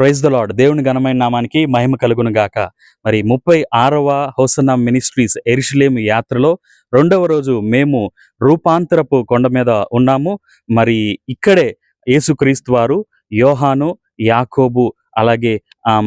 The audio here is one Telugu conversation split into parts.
ప్రైజ్ ద లాడ్ దేవుని ఘనమైన నామానికి మహిమ కలుగును గాక. మరి ముప్పై ఆరవ హోసనా మినిస్ట్రీస్ ఎరిషలేము యాత్రలో రెండవ రోజు మేము రూపాంతరపు కొండ మీద ఉన్నాము. మరి ఇక్కడే యేసుక్రీస్తు వారు యోహాను యాకోబు అలాగే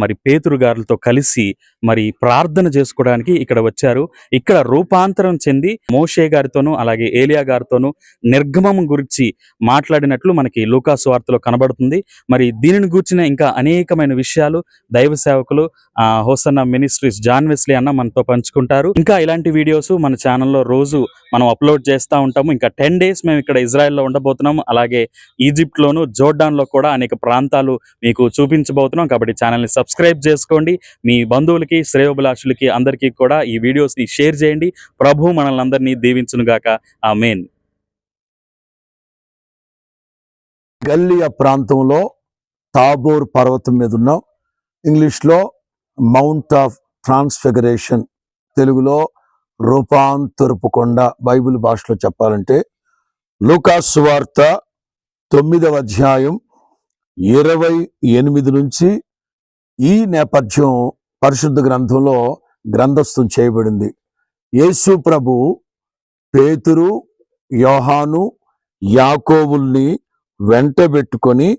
మరి పేతురు గారులతో కలిసి మరి ప్రార్థన చేసుకోవడానికి ఇక్కడ వచ్చారు. ఇక్కడ రూపాంతరం చెంది మోషే గారితోనూ అలాగే ఏలియా గారితోనూ నిర్గమం గురించి మాట్లాడినట్లు మనకి లూకాసు వార్తలో కనబడుతుంది. మరి దీనిని గూర్చిన ఇంకా అనేకమైన విషయాలు దైవ సేవకులు ఆ, హోసన్న మినిస్ట్రీస్ జాన్ వెస్లీ అన్న మనతో పంచుకుంటారు. ఇంకా ఇలాంటి వీడియోస్ మన ఛానల్లో రోజు మనం అప్లోడ్ చేస్తూ ఉంటాము. ఇంకా టెన్ డేస్ మేము ఇక్కడ ఇజ్రాయెల్లో ఉండబోతున్నాము. అలాగే ఈజిప్ట్ లోను జోర్డాన్లో కూడా అనేక ప్రాంతాలు మీకు చూపించబోతున్నాం. కాబట్టి ఛానల్ని సబ్స్క్రైబ్ చేసుకోండి. మీ బంధువులకి శ్రేయోభిలాషులకి అందరికీ కూడా ఈ వీడియోస్ని షేర్ చేయండి. ప్రభు మనల్ని అందరినీ దీవించునుగాక ఆ మెయిన్ గల్లియా ప్రాంతంలో తాబోర్ పర్వతం మీద ఉన్నాం. ఇంగ్లీష్లో మౌంట్ ఆఫ్ ట్రాన్స్ఫిగరేషన్ తెలుగులో రూపాంతరపు కొండ బైబిల్ భాషలో చెప్పాలంటే లూకాస్ వార్త తొమ్మిదవ అధ్యాయం ఇరవై ఎనిమిది నుంచి ఈ నేపథ్యం పరిశుద్ధ గ్రంథంలో గ్రంథస్థం చేయబడింది. యేసు ప్రభు పేతురు యోహాను యాకోబుల్ని వెంటబెట్టుకొని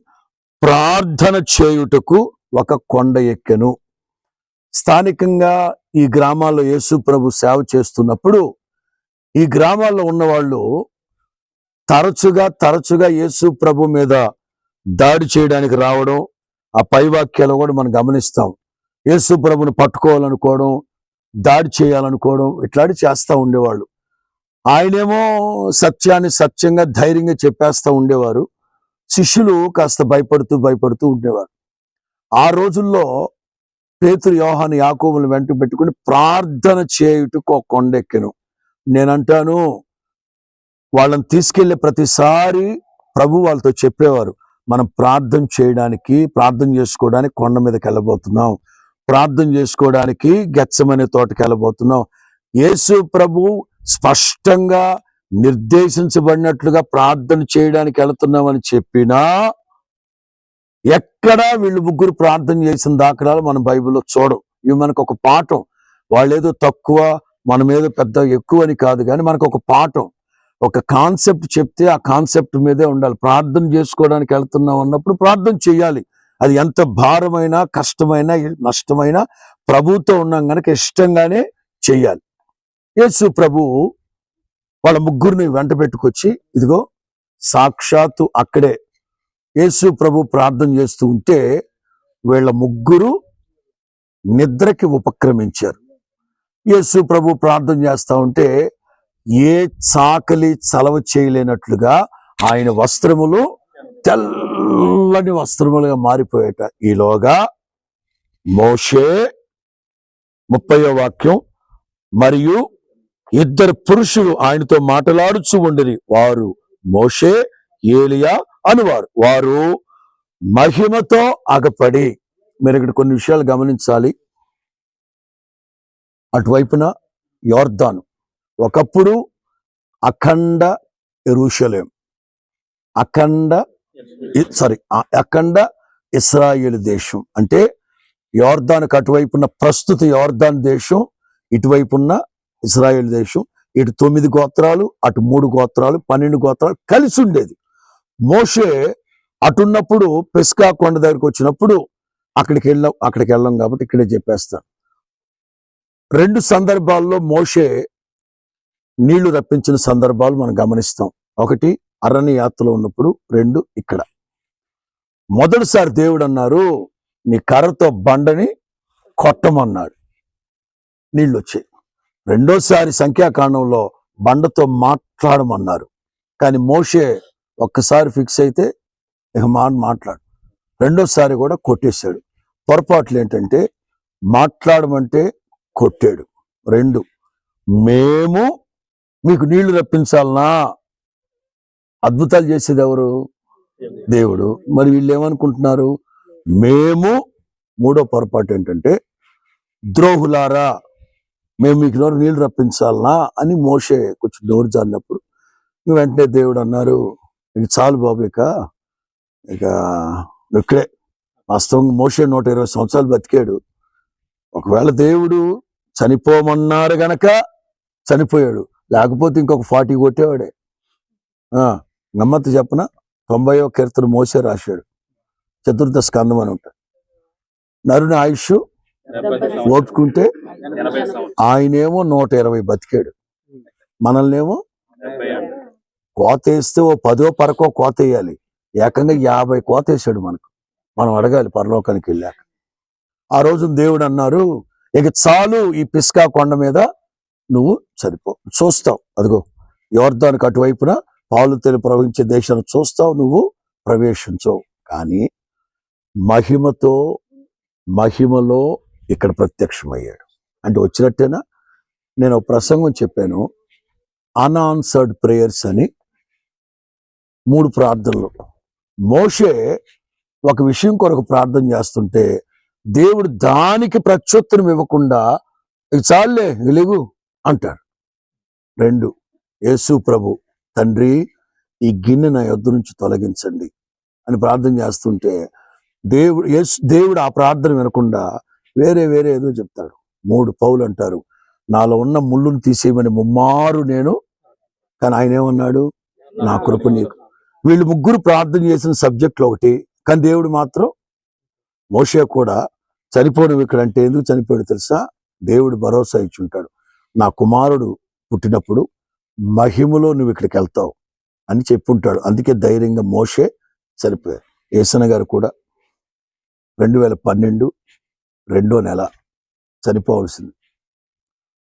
ప్రార్థన చేయుటకు ఒక కొండ ఎక్కెను. స్థానికంగా ఈ గ్రామాల్లో యేసు ప్రభు సేవ చేస్తున్నప్పుడు ఈ గ్రామాల్లో ఉన్నవాళ్ళు తరచుగా తరచుగా యేసు ప్రభు మీద దాడి చేయడానికి రావడం ఆ పై వాక్యాలు కూడా మనం గమనిస్తాం. యేసు ప్రభుని పట్టుకోవాలనుకోవడం దాడి చేయాలనుకోవడం ఇట్లాంటి చేస్తూ ఉండేవాళ్ళు. ఆయనేమో సత్యాన్ని సత్యంగా ధైర్యంగా చెప్పేస్తూ ఉండేవారు. శిష్యులు కాస్త భయపడుతూ భయపడుతూ ఉండేవారు. ఆ రోజుల్లో పేతురు యోహాను యాకోబులు వెంట పెట్టుకుని ప్రార్థన చేయుటకు ఒక కొండెక్కెను నేనంటాను వాళ్ళని తీసుకెళ్ళే ప్రతిసారి ప్రభు వాళ్ళతో చెప్పేవారు. మనం ప్రార్థన చేయడానికి ప్రార్థన చేసుకోవడానికి కొండ మీదకి వెళ్ళబోతున్నాం. ప్రార్థన చేసుకోవడానికి గచ్చమనే తోటకి వెళ్ళబోతున్నాం. యేసు ప్రభు స్పష్టంగా నిర్దేశించబడినట్లుగా ప్రార్థన చేయడానికి వెళుతున్నామని చెప్పినా ఎక్కడా వీళ్ళు ముగ్గురు ప్రార్థన చేసిన దాఖలాలు మనం బైబిల్లో చూడం ఇవి మనకు ఒక పాఠం. వాళ్ళేదో తక్కువ మన మీద పెద్ద ఎక్కువ అని కాదు కానీ మనకు ఒక పాఠం. ఒక కాన్సెప్ట్ చెప్తే ఆ కాన్సెప్ట్ మీదే ఉండాలి. ప్రార్థన చేసుకోవడానికి వెళ్తున్నాం అన్నప్పుడు ప్రార్థన చేయాలి. అది ఎంత భారమైన కష్టమైన నష్టమైన ప్రభుతో ఉన్నాం కనుక ఇష్టంగానే చెయ్యాలి యేసు ప్రభు వాళ్ళ ముగ్గురిని వెంట పెట్టుకొచ్చి ఇదిగో సాక్షాత్తు అక్కడే యేసు ప్రభు ప్రార్థన చేస్తూ ఉంటే వీళ్ళ ముగ్గురు నిద్రకి ఉపక్రమించారు. యేసు ప్రభు ప్రార్థన చేస్తూ ఉంటే ఏ చాకలి చలవ చేయలేనట్లుగా ఆయన వస్త్రములు తెల్లని వస్త్రములుగా మారిపోయేట. ఈలోగా మోషే ముప్పయో వాక్యం మరియు ఇద్దరు పురుషులు ఆయనతో మాట్లాడుచు ఉండరి. వారు మోషే ఏలియా అనువారు. వారు మహిమతో అగపడి. మీరు ఇక్కడ కొన్ని విషయాలు గమనించాలి. అటువైపున యోర్ధాను ఒకప్పుడు అఖండ ఎరుషలేం అఖండ సారీ అఖండ ఇస్రాయేల్ దేశం. అంటే యోర్దానికి అటువైపున్న ప్రస్తుత యోర్దాన్ దేశం ఇటువైపున్న ఇస్రాయేల్ దేశం. ఇటు తొమ్మిది గోత్రాలు అటు మూడు గోత్రాలు పన్నెండు గోత్రాలు కలిసి ఉండేది. మోషే అటున్నప్పుడు పెస్కా కొండ దగ్గరికి వచ్చినప్పుడు అక్కడికి వెళ్ళాం అక్కడికి వెళ్ళాం కాబట్టి ఇక్కడే చెప్పేస్తాను. రెండు సందర్భాల్లో మోషే నీళ్ళు రప్పించిన సందర్భాలు మనం గమనిస్తాం. ఒకటి అరణ్య యాత్రలో ఉన్నప్పుడు రెండు ఇక్కడ. మొదటిసారి దేవుడు అన్నారు నీ కర్రతో బండని కొట్టమన్నాడు. నీళ్ళు వచ్చాయి రెండోసారి సంఖ్యాకాండంలో బండతో మాట్లాడమన్నారు. కానీ మోషే ఒక్కసారి ఫిక్స్ అయితే ఇక మాన్ మాట్లాడు. రెండోసారి కూడా కొట్టేశాడు. పొరపాట్లు ఏంటంటే మాట్లాడమంటే కొట్టాడు. రెండు మేము మీకు నీళ్ళు రప్పించాలనా? అద్భుతాలు చేసేది ఎవరు? దేవుడు. మరి వీళ్ళు ఏమనుకుంటున్నారు? మేము మూడో పొరపాటు ఏంటంటే ద్రోహులారా మేము మీకు నోరు నీళ్ళు రప్పించాలనా అని మోసే కొంచెం నోరు జారినప్పుడు వెంటనే దేవుడు అన్నారు. ఇక చాలు బాబు ఇక. ఇక నువ్వు ఇక్కడే వాస్తవంగా మోషే నూట ఇరవై సంవత్సరాలు బతికాడు. ఒకవేళ దేవుడు చనిపోమన్నారు గనక చనిపోయాడు. లేకపోతే ఇంకొక ఫార్టీ కొట్టేవాడే. ఆ, చెప్పన? తొంభైవ కీర్తన మోసే రాశాడు. చతుర్థ స్కందం అని ఉంటాడు నరుని ఆయుష్ ఓపుకుంటే ఆయనేమో నూట ఇరవై బతికాడు. మనల్నేమో కోత వేస్తే ఓ పదో పరకో కోత వేయాలి. ఏకంగా యాభై కోత వేసాడు మనకు. మనం అడగాలి పరలోకానికి వెళ్ళాక. ఆ రోజు దేవుడు అన్నారు ఇక చాలు ఈ పిస్కా కొండ మీద నువ్వు చనిపో. చూస్తావు. అదిగో యోర్దానికి అటువైపున పాలు తెలు ప్రవహించే దేశాన్ని చూస్తావు నువ్వు ప్రవేశించవు. కానీ మహిమతో మహిమలో ఇక్కడ ప్రత్యక్షమయ్యాడు. అంటే వచ్చినట్టేనా? నేను ఒక ప్రసంగం చెప్పాను. అన్ఆన్సర్డ్ ప్రేయర్స్ అని మూడు ప్రార్థనలు. మోషే ఒక విషయం కొరకు ప్రార్థన చేస్తుంటే దేవుడు దానికి ప్రత్యుత్తరం ఇవ్వకుండా "ఇక చాలులే వెలుగు అంటాడు రెండు యేసు ప్రభు తండ్రి ఈ గిన్నె నా యొద్ నుంచి తొలగించండి అని ప్రార్థన చేస్తుంటే దేవుడు యేసు దేవుడు ఆ ప్రార్థన వినకుండా వేరే వేరే ఏదో చెప్తాడు. మూడు పౌలు అంటారు నాలో ఉన్న ముళ్ళును తీసేయమని ముమ్మారు నేను కానీ ఆయన ఏమన్నాడు? నా కృప నీకు. వీళ్ళు ముగ్గురు ప్రార్థన చేసిన సబ్జెక్టులు ఒకటి కానీ దేవుడు మాత్రం మోషే కూడా చనిపోవడం ఇక్కడ అంటే ఎందుకు చనిపోయాడు తెలుసా? దేవుడు భరోసా ఇచ్చి ఉంటాడు. నా కుమారుడు పుట్టినప్పుడు మహిమలో నువ్వు ఇక్కడికి వెళ్తావు అని చెప్పుంటాడు. అందుకే ధైర్యంగా మోషే చనిపోయారు ఏసన గారు కూడా రెండు వేల పన్నెండు రెండో నెల చనిపోవలసింది.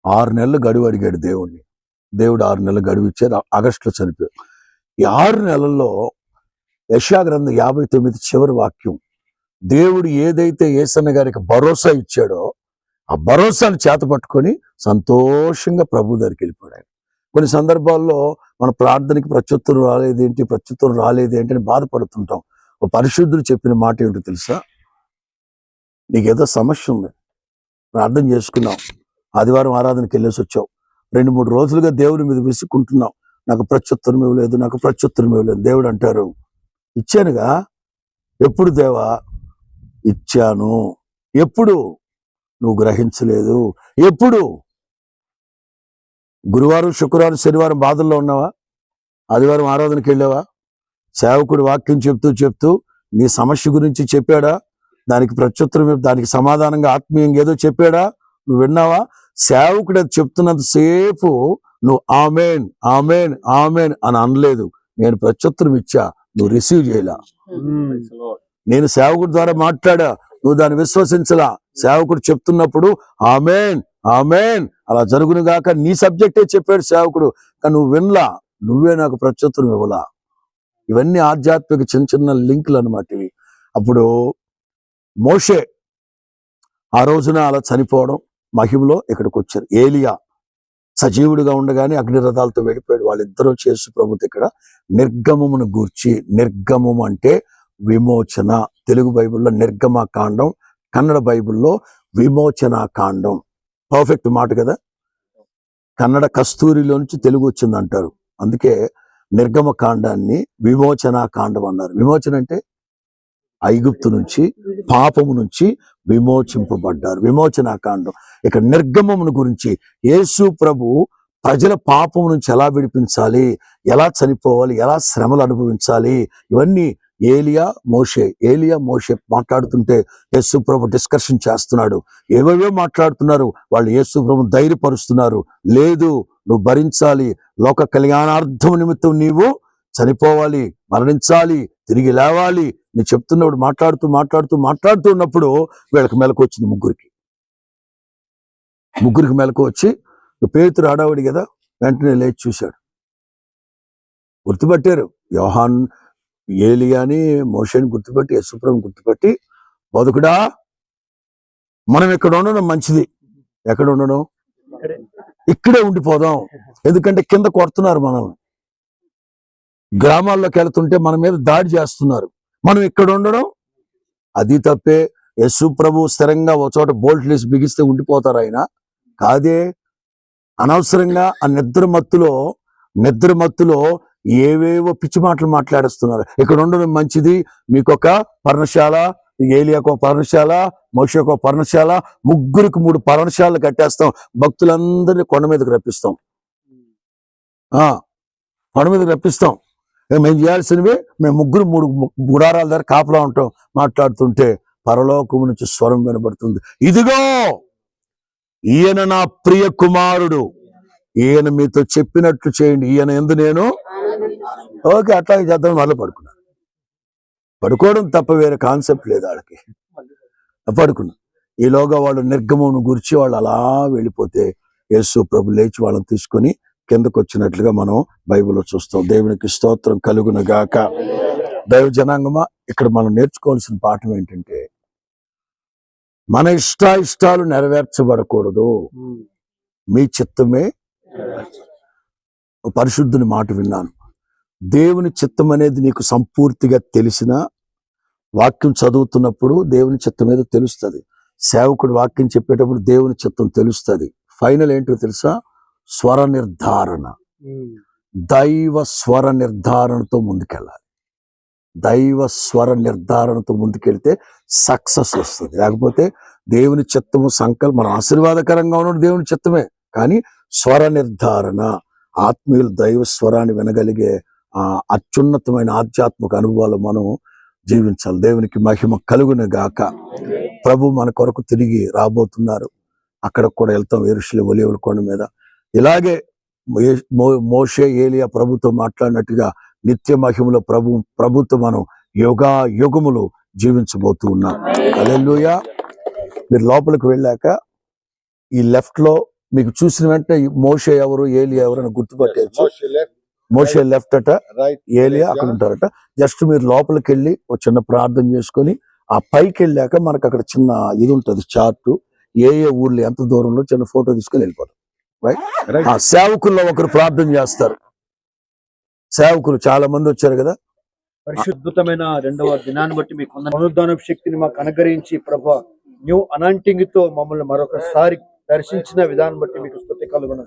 ఆరు నెలలు గడువు అడిగాడు దేవుణ్ణి. దేవుడు ఆరు నెలలు గడువు ఇచ్చారు ఆగస్టులో చనిపోయాడు. ఈ ఆరు నెలల్లో యశాగ్రంథం యాభై తొమ్మిది చివరి వాక్యం దేవుడు ఏదైతే ఏసన్న గారికి భరోసా ఇచ్చాడో ఆ భరోసాను చేత పట్టుకొని సంతోషంగా ప్రభు దగ్గరికి వెళ్ళిపోయాడు. ఆయన. కొన్ని సందర్భాల్లో మన ప్రార్థనకి ప్రత్యుత్తరం రాలేదేంటి ప్రత్యుత్తరం రాలేదేంటి అని బాధపడుతుంటాం. ఒక పరిశుద్ధుడు చెప్పిన మాట ఏమిటో తెలుసా? నీకేదో సమస్య ఉంది. ప్రార్థన చేసుకున్నావు ఆదివారం ఆరాధనకి వెళ్ళేసి వచ్చావు. రెండు మూడు రోజులుగా దేవుడి మీద విసుక్కుంటున్నావు నాకు ప్రత్యుత్తరం ఇవ్వలేదు నాకు ప్రత్యుత్తరం ఇవ్వలేదు. దేవుడు అంటారు ఇచ్చానుగా? ఎప్పుడు దేవా? ఇచ్చాను. ఎప్పుడు? నువ్వు గ్రహించలేదు. ఎప్పుడు? గురువారం శుక్రవారం శనివారం బాధల్లో ఉన్నావా? ఆదివారం ఆరాధనకి వెళ్ళావా? సేవకుడు వాక్యం చెప్తూ చెప్తూ నీ సమస్య గురించి చెప్పాడా? దానికి ప్రత్యుత్తరం దానికి సమాధానంగా ఆత్మీయంగా ఏదో చెప్పాడా? నువ్వు విన్నావా? సేవకుడు అది చెప్తున్నంత సేపు నువ్వు ఆమెన్ ఆమెన్ ఆమెన్ అని అనలేదు. నేను ప్రత్యుత్తరం ఇచ్చా. నువ్వు రిసీవ్ చేయలా. నేను సేవకుడి ద్వారా మాట్లాడా? నువ్వు దాన్ని విశ్వసించలా. సేవకుడు చెప్తున్నప్పుడు ఆమెన్ ఆమెన్. అలా జరుగును గాక నీ సబ్జెక్టే చెప్పాడు సేవకుడు. కానీ నువ్వు వినలా. నువ్వే నాకు ప్రత్యుత్తరం ఇవ్వలా. ఇవన్నీ ఆధ్యాత్మిక చిన్న చిన్న లింకులు అన్నమాట ఇవి. అప్పుడు మోషే ఆ రోజున అలా చనిపోవడం మహిమలో ఇక్కడికి వచ్చారు ఏలియా సజీవుడిగా ఉండగానే అగ్నిరథాలతో వెళ్ళిపోయాడు. వాళ్ళిద్దరూ చేసు ప్రభుత్వ ఇక్కడ నిర్గమమును గూర్చి నిర్గమం అంటే విమోచన తెలుగు బైబిల్లో నిర్గమ కాండం కన్నడ బైబిల్లో విమోచన కాండం. పర్ఫెక్ట్ మాట కదా? కన్నడ కస్తూరిలో నుంచి తెలుగు వచ్చింది అంటారు అందుకే నిర్గమ కాండాన్ని విమోచన కాండం అన్నారు. విమోచన అంటే ఐగుప్తు నుంచి పాపము నుంచి విమోచింపబడ్డారు. విమోచన కాండం. ఇక నిర్గమమును గురించి యేసు ప్రభు ప్రజల పాపం నుంచి ఎలా విడిపించాలి? ఎలా చనిపోవాలి? ఎలా శ్రమలు అనుభవించాలి? ఇవన్నీ ఏలియా మోషే ఏలియా మోషే మాట్లాడుతుంటే యేసు ప్రభు డిస్కషన్ చేస్తున్నాడు. ఏవేవో మాట్లాడుతున్నారు వాళ్ళు యేసు ప్రభు ధైర్యపరుస్తున్నారు. లేదు నువ్వు భరించాలి లోక కళ్యాణార్థం నిమిత్తం నీవు చనిపోవాలి మరణించాలి తిరిగి లేవాలి నీ చెప్తున్నప్పుడు మాట్లాడుతూ మాట్లాడుతూ మాట్లాడుతూ ఉన్నప్పుడు వీళ్ళకి మెలకు వచ్చింది ముగ్గురికి. ముగ్గురికి మెలకు వచ్చి పేతురు ఆడావిడి కదా వెంటనే లేచి చూశాడు. గుర్తుపట్టారు. యోహాన్ ఏలియాని మోషని గుర్తుపట్టి యశుప్రం గుర్తుపట్టి బతుకుడా మనం ఇక్కడ ఉండడం మంచిది. ఎక్కడ ఉండడం? ఇక్కడే. ఉండిపోదాం. ఎందుకంటే కింద కొడుతున్నారు మనల్ని. గ్రామాల్లోకి వెళ్తుంటే మన మీద దాడి చేస్తున్నారు. మనం ఇక్కడ ఉండడం? అది తప్పే. యశు ప్రభు స్థిరంగా ఒక చోట బోల్ట్ లేసి బిగిస్తే ఉండిపోతారు ఆయన. కాదే అనవసరంగా ఆ నిద్ర మత్తులో నిద్ర మత్తులో ఏవేవో పిచ్చి మాటలు మాట్లాడేస్తున్నారు. ఇక్కడ ఉండడం మంచిది. మీకు ఒక పర్ణశాల ఏలియాకో పర్ణశాల మోషకో పర్ణశాల ముగ్గురికి మూడు పర్ణశాలలు కట్టేస్తాం. భక్తులందరినీ కొండ మీదకి రప్పిస్తాం. ఆ కొండ మీదకి రప్పిస్తాం. మేము చేయాల్సినవి మేము ముగ్గురు మూడు గుడారాల దగ్గర కాపలా ఉంటాం మాట్లాడుతుంటే పరలోకము నుంచి స్వరం వినబడుతుంది. ఇదిగో ఈయన నా ప్రియ కుమారుడు. ఈయన మీతో చెప్పినట్లు చేయండి. ఈయన ఎందు నేను ఓకే అట్లాగే చేద్దాం మళ్ళీ పడుకున్నాను పడుకోవడం తప్ప వేరే కాన్సెప్ట్ లేదు వాళ్ళకి పడుకున్నా. ఈలోగా వాళ్ళు నిర్గమం గురించి వాళ్ళు అలా వెళ్ళిపోతే యేసు ప్రభు లేచి వాళ్ళని తీసుకొని కిందకు వచ్చినట్లుగా మనం బైబిల్లో చూస్తాం. దేవునికి స్తోత్రం కలుగును గాక దైవ జనాంగమా ఇక్కడ మనం నేర్చుకోవాల్సిన పాఠం ఏంటంటే మన ఇష్టాయిష్టాలు నెరవేర్చబడకూడదు. మీ చిత్తమే పరిశుద్ధుని మాట విన్నాను. దేవుని చిత్తం అనేది నీకు సంపూర్తిగా తెలిసిన వాక్యం చదువుతున్నప్పుడు దేవుని చిత్తం ఏదో తెలుస్తుంది. సేవకుడు వాక్యం చెప్పేటప్పుడు దేవుని చిత్తం తెలుస్తుంది. ఫైనల్ ఏంటో తెలుసా? స్వర నిర్ధారణ. దైవ స్వర నిర్ధారణతో ముందుకెళ్ళాలి. దైవ స్వర నిర్ధారణతో ముందుకెళ్తే సక్సెస్ వస్తుంది. లేకపోతే దేవుని చిత్తము సంకల్పం మన ఆశీర్వాదకరంగా ఉన్నది దేవుని చిత్తమే. కానీ స్వర నిర్ధారణ ఆత్మీయులు దైవ స్వరాన్ని వినగలిగే అత్యున్నతమైన ఆధ్యాత్మిక అనుభవాలు మనం జీవించాలి. దేవునికి మహిమ కలుగును గాక. ప్రభు మన కొరకు తిరిగి రాబోతున్నారు. అక్కడ కూడా వెళ్తాం. ఎరుషులు ఒలివుల కొండ మీద. ఇలాగే మోషే ఏలియా ప్రభుతో మాట్లాడినట్టుగా నిత్య మహిమలో ప్రభు ప్రభుతో మనం యుగా యుగములు జీవించబోతూ ఉన్నాం. అలెలుయా మీరు లోపలికి వెళ్ళాక ఈ లెఫ్ట్లో మీకు చూసిన వెంటనే మోషే ఎవరు ఏలియా ఎవరు అని గుర్తుపట్టేయచ్చు. మోషే లెఫ్ట్ అట ఏలియా అక్కడ ఉంటారట. జస్ట్ మీరు లోపలికి వెళ్ళి ఒక చిన్న ప్రార్థన చేసుకొని ఆ పైకి వెళ్ళాక మనకు అక్కడ చిన్న ఇది ఉంటుంది చార్ట్. ఏ ఏ ఊర్లు ఎంత దూరంలో చిన్న ఫోటో తీసుకొని వెళ్ళిపోతాం. Right. ఆ సేవకుల్లో ఒకరు ప్రార్థన చేస్తారు. సేవకులు చాలా మంది వచ్చారు కదా. పరిశుద్ధమైన రెండవ దినాన్ని బట్టి మీకు పునరుద్ధాన శక్తిని మాకు అనుగ్రహించి ప్రభా న్యూ అనాంటింగ్తో మమ్మల్ని మరొకసారి దర్శించిన విధానం బట్టి మీకు స్థుతి కలుగును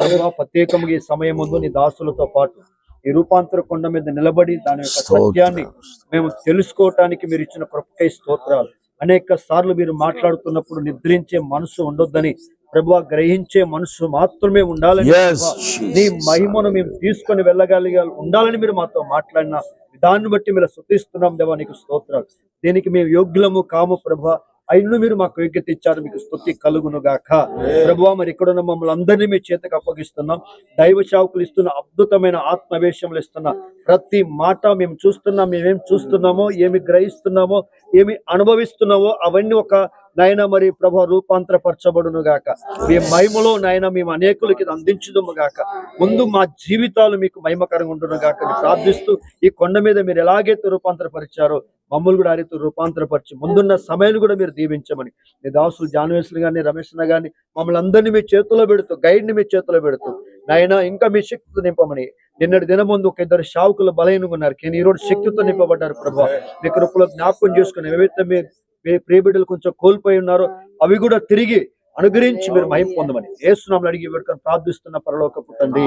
గాక ప్రభా ప్రత్యేకంగా ఈ సమయం ముందు నీ దాసులతో పాటు ఈ రూపాంతర కొండ మీద నిలబడి దాని యొక్క సత్యాన్ని మేము తెలుసుకోవటానికి మీరు ఇచ్చిన కృపకై స్తోత్రాలు. అనేక సార్లు మీరు మాట్లాడుతున్నప్పుడు నిద్రించే మనసు ఉండొద్దని ప్రభు గ్రహించే మనసు మాత్రమే ఉండాలని ప్రభువా, నీ. మహిమను మేము తీసుకొని వెళ్ళగలిగా ఉండాలని మీరు మాతో మాట్లాడిన దాన్ని బట్టి మీరు శుద్ధిస్తున్నాం దేవా నీకు స్తోత్రాలు. దీనికి మేము యోగ్యులము కాము ప్రభా అయినను మీరు మాకు యోగ్యత ఇచ్చారు మీకు స్థుతి కలుగును గాక ప్రభువా మరి ఇక్కడ ఉన్న మమ్మల్ని అందరినీ మీ చేతకు అప్పగిస్తున్నాం. దైవ సేవకులు ఇస్తున్న అద్భుతమైన ఆత్మవేశములు ఇస్తున్న ప్రతి మాట మేము చూస్తున్నాం మేమేం చూస్తున్నామో ఏమి గ్రహిస్తున్నామో ఏమి అనుభవిస్తున్నామో అవన్నీ ఒక నాయన మరి ప్రభు రూపాంతరపరచబడును గాక మీ మహిమలో నాయన మేము అనేకులకి ఇది అందించుదుము గాక ముందు మా జీవితాలు మీకు మహిమకరంగా ఉండును గాక ప్రార్థిస్తూ ఈ కొండ మీద మీరు ఎలాగైతే రూపాంతరపరిచారో మమ్మల్ని కూడా ఆ రీతి రూపాంతరపరిచి ముందున్న సమయాన్ని కూడా మీరు దీవించమని. మీ దాసులు జాన్వేసులు కానీ రమేష్ గాని మమ్మల్ని అందరినీ మీ చేతిలో పెడుతూ గైడ్ని మీ చేతిలో పెడుతూ నాయన ఇంకా మీ శక్తితో నింపమని. నిన్నటి దిన ముందు ఒక ఇద్దరు షావుకులు బలహీనంగా ఉన్నారు. కానీ ఈ రోజు శక్తితో నింపబడ్డారు ప్రభావ మీ కృపలో జ్ఞాపకం చేసుకుని ఏవైతే మీ మీ ప్రియబిడ్డలు కొంచెం కోల్పోయి ఉన్నారో అవి కూడా తిరిగి అనుగ్రహించి మీరు మహిం పొందమని. ఏసునామలు అడిగి పెట్టుకొని ప్రార్థిస్తున్న పరలోక పుట్టండి